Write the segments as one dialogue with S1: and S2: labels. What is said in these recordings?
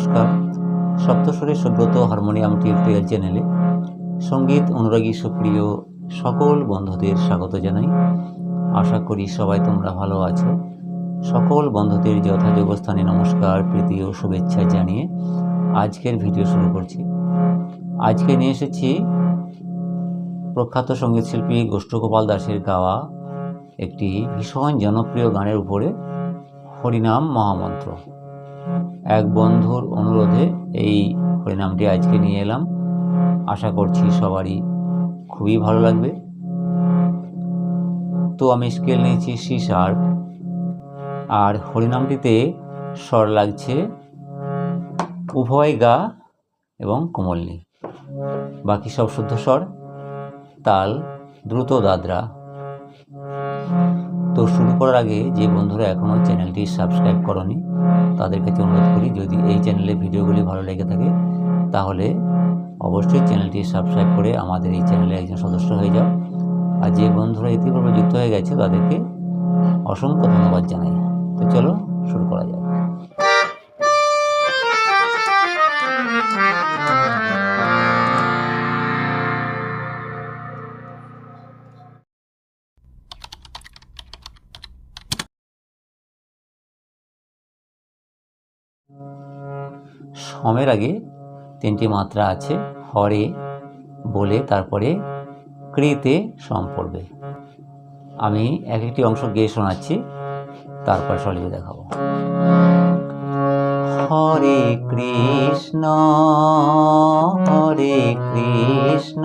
S1: নমস্কার সপ্তস্বরে Subrata harmonium tutorial চ্যানেলে সঙ্গীত অনুরাগী সুপ্রিয় সকল বন্ধুদের স্বাগত জানাই আশা করি সবাই তোমরা ভালো আছো সকল বন্ধুদের যথাযোগ্য স্থানে নমস্কার প্রীতি ও শুভেচ্ছা জানিয়ে আজকের ভিডিও শুরু করছি আজকে নিয়ে এসেছি প্রখ্যাত সঙ্গীতশিল্পী গোষ্ঠগোপাল দাসের গাওয়া একটি ভীষণ জনপ্রিয় গানের উপরে হরিনাম মহামন্ত্র এক বন্ধুর অনুরোধে এই হরিনামটি আজকে নিয়ে এলাম আশা করছি সবারই খুবই ভালো লাগবে তো আমি স্কেল নিয়েছি সি শার্প আর হরিনামটিতে স্বর লাগছে উভয় গা এবং কোমলনি বাকি সব শুদ্ধ স্বর তাল দ্রুত দাদরা তো শুরু করার আগে যে বন্ধুরা এখনও চ্যানেলটি সাবস্ক্রাইব করনি তাদের কাছে অনুরোধ করি যদি এই চ্যানেলে ভিডিওগুলি ভালো লেগে থাকে তাহলে অবশ্যই চ্যানেলটি সাবস্ক্রাইব করে আমাদের এই চ্যানেলে একজন সদস্য হয়ে যাও আর যে বন্ধুরা ইতিপূর্বে যুক্ত হয়ে গেছে তাদেরকে অসংখ্য ধন্যবাদ জানাই তো চলো শুরু করা যাক সমের আগে তিনটি মাত্রা আছে হরে বলে তারপরে ক্রেতে সম পড়বে আমি এক একটি অংশ গিয়ে শোনাচ্ছি তারপর সলিয়ে দেখাবো হরে কৃষ্ণ হরে কৃষ্ণ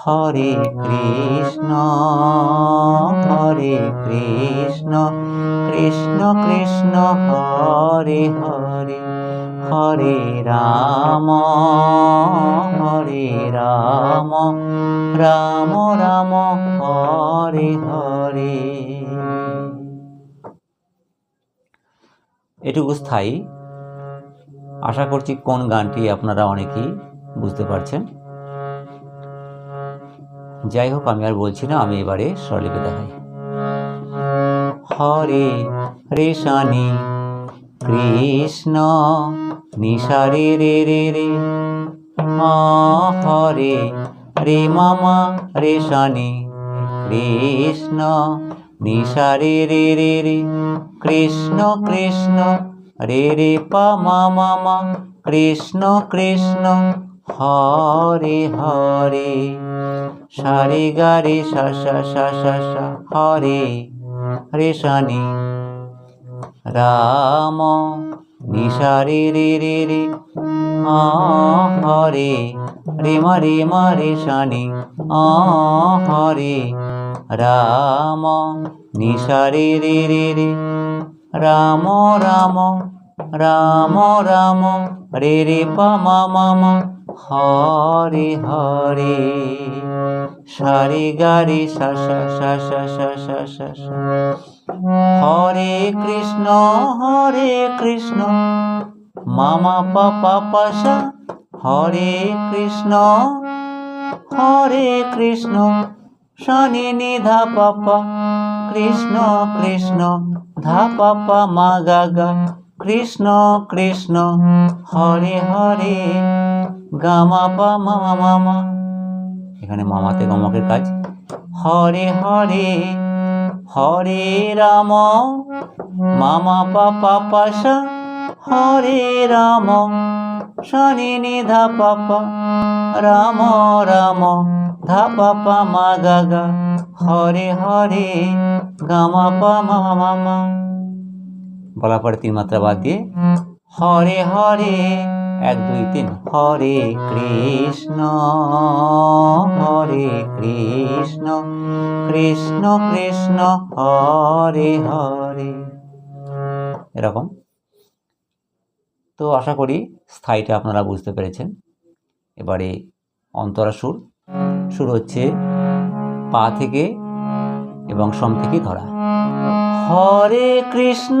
S1: হরে কৃষ্ণ হরে কৃষ্ণ কৃষ্ণ কৃষ্ণ হরে হরে হরে রাম হরে রাম রাম রাম হরে হরে এটুকু স্থায়ী আশা করছি কোন গানটি আপনারা অনেকেই বুঝতে পারছেন যাই হোক আমি আর বলছি না আমি এবারে স্বরলিপি দেখাই হরে রে কৃষ্ণ নিশারে রে রে রে হরে রে মামা রে কৃষ্ণ নিশারে রে রে রে কৃষ্ণ কৃষ্ণ রে রে পা মা মামা কৃষ্ণ কৃষ্ণ হরে হরে সারে গা রে সা সা সা সা সা হরে রে শনি রাম নিশারে রে রে রে হরে রে মা রে মা রে শনি হরে রাম নিশারে রে রে রে রাম রাম রাম রাম রে রে পা মা মা হরি হরি সারি গারি হরে কৃষ্ণ হরে কৃষ্ণ মামা পাপা পাশা হরে কৃষ্ণ হরে কৃষ্ণ শনি নিধা পাপা কৃষ্ণ কৃষ্ণ ধা পাপা মা গাগা কৃষ্ণ কৃষ্ণ হরে হরে এখানে মামাতে গমকের কাজ হরে হরে হরে রাম মামা পা পাপা পাশা হরে রাম শনি নিধা পাপা রাম রাম ধা পাপা মা গা গা হরে হরে গামা পা মা মামা বলা পরে তিন মাত্রা বাদ দিয়ে হরে হরে এক দুই তিন হরে কৃষ্ণ হরে কৃষ্ণ কৃষ্ণ কৃষ্ণ হরে হরে এরকম তো আশা করি স্থায়ীটা আপনারা বুঝতে পেরেছেন এবারে অন্তরা সুর সুর হচ্ছে পা থেকে এবং সম থেকে ধরা হরে কৃষ্ণ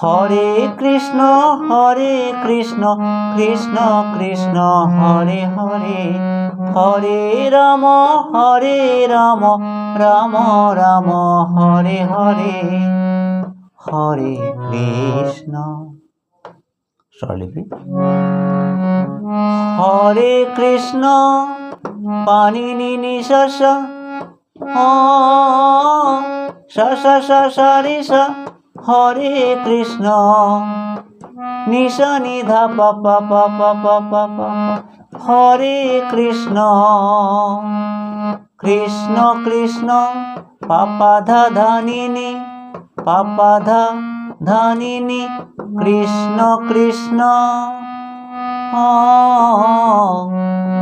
S1: হরে কৃষ্ণ হরে কৃষ্ণ কৃষ্ণ কৃষ্ণ হরে হরে হরে রাম হরে রাম রাম রাম হরে হরে হরে কৃষ্ণ স্বরলিপি হরে কৃষ্ণ পানিনি নিশাস স স স স হরে কৃষ্ণ নিশনিধা পাপা পা পাপা হরে কৃষ্ণ কৃষ্ণ কৃষ্ণ পাপাধা ধানিনি পাপাধা ধানিনি কৃষ্ণ কৃষ্ণ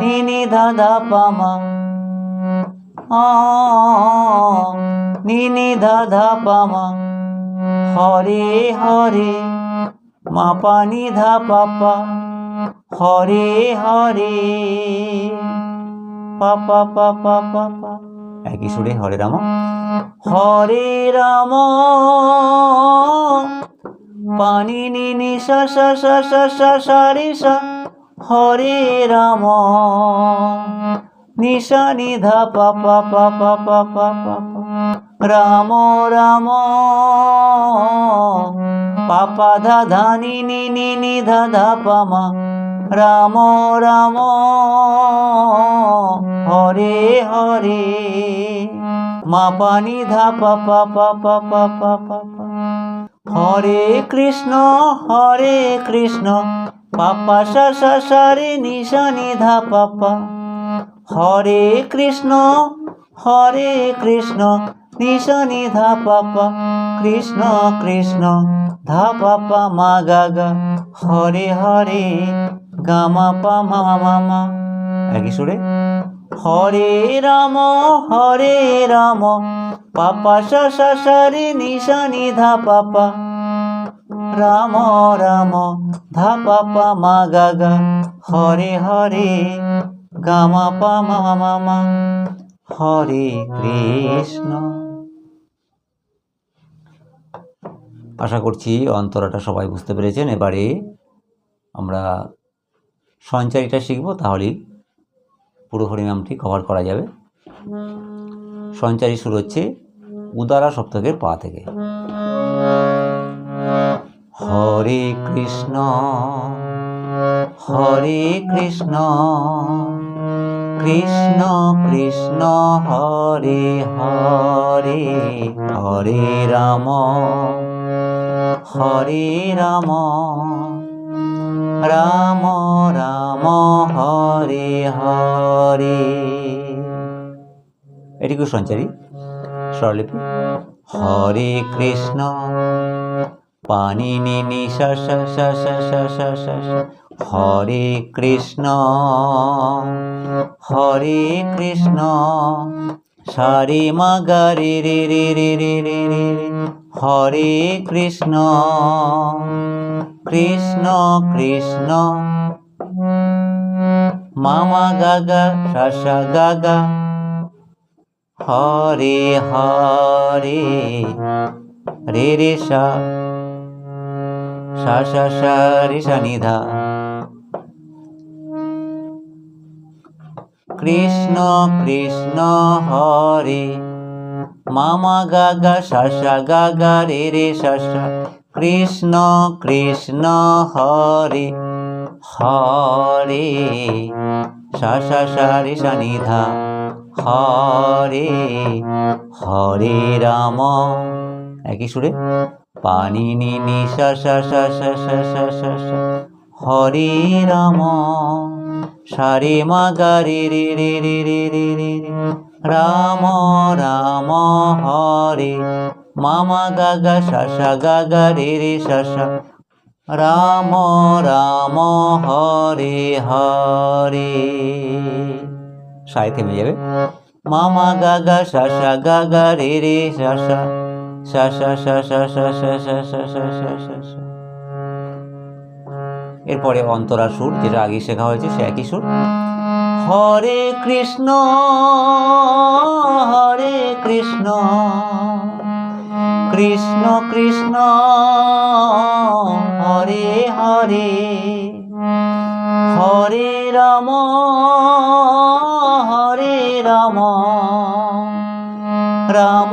S1: নিনি ধা পামা নিনি ধাধা পামা হরে হরে মা পানি ধা পাপা হরে হরে পাপা পাপা পাপা একই সুরে হরে রাম হরে রাম পানি নিনি সা সা সা সা সা সা হরে রাম নিশা নিধা পা পা পা পা পা পা পা রাম রাম পাপা ধা ধা নি নি নি নি ধা ধা পা মা রাম রাম হরে হরে মা পানি ধা পা পা পা পা পা পা পা পা হরে কৃষ্ণ হরে কৃষ্ণ পাপা সা সা সা রে নিশা নিধা পাপা হরে কৃষ্ণ হরে কৃষ্ণ নিশ নিধা কৃষ্ণ কৃষ্ণ ধা পাপ মা গা গা হরে হরে গামা পা মা মা একই সুরে হরে রাম হরে রাম পাপা সরি নিশ নিধা পাপা রাম রাম ধা পাপা মা গা গা হরে হরে গামা পামা হরে কৃষ্ণ আশা করছি অন্তরাটা সবাই বুঝতে পেরেছেন এবারে আমরা সঞ্চারিটা শিখব তাহলেই পুরো হরিনামটি কভার করা যাবে সঞ্চারী শুরু হচ্ছে উদারা সপ্তকের পা থেকে হরে কৃষ্ণ হরে কৃষ্ণ কৃষ্ণ কৃষ্ণ হরে হরে হরে রাম হরে রাম রাম রাম হরে হরে এটি কি সঞ্চারী স্বরলিপি হরে কৃষ্ণ পানি নি নি স স স স স স হরে কৃষ্ণ হরে কৃষ্ণ সারে মাগা রে রে রে রে রে রে রে হরে কৃষ্ণ কৃষ্ণ কৃষ্ণ মামা গাগা শাসা গাগা হরে হরে রে রে সা সা সা সা রে সা নিধা কৃষ্ণ কৃষ্ণ হরে মামা গাগা শাসা গাগা রে রে শাসা কৃষ্ণ কৃষ্ণ হরে হরে শাসা সারি সানিধা হরে হরে রাম একই সুরে পানি নি নি সা সা সা সা হরি রাম সারি মা গারে রে রে রে রে রে রে রাম রাম হরি মামা গাগা শাসা গাগা রে রে শাসা রাম রাম হরি হরি সাই থেমে যাবে মামা গাগা শাসা গাগা রে রে শাসা শাসা শাসা শাসা শাসা শাসা শাসা এরপরে অন্তরা সুর যেটা আগে শেখা হয়েছে সে একই সুর হরে কৃষ্ণ হরে কৃষ্ণ কৃষ্ণ কৃষ্ণ হরে হরে হরে রাম হরে রাম রাম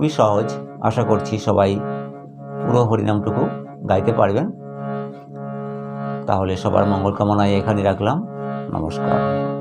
S1: খুবই সহজ আশা করছি সবাই পুরো হরিনামটুকু গাইতে পারবেন তাহলে সবার মঙ্গল কামনায় এখানে রাখলাম নমস্কার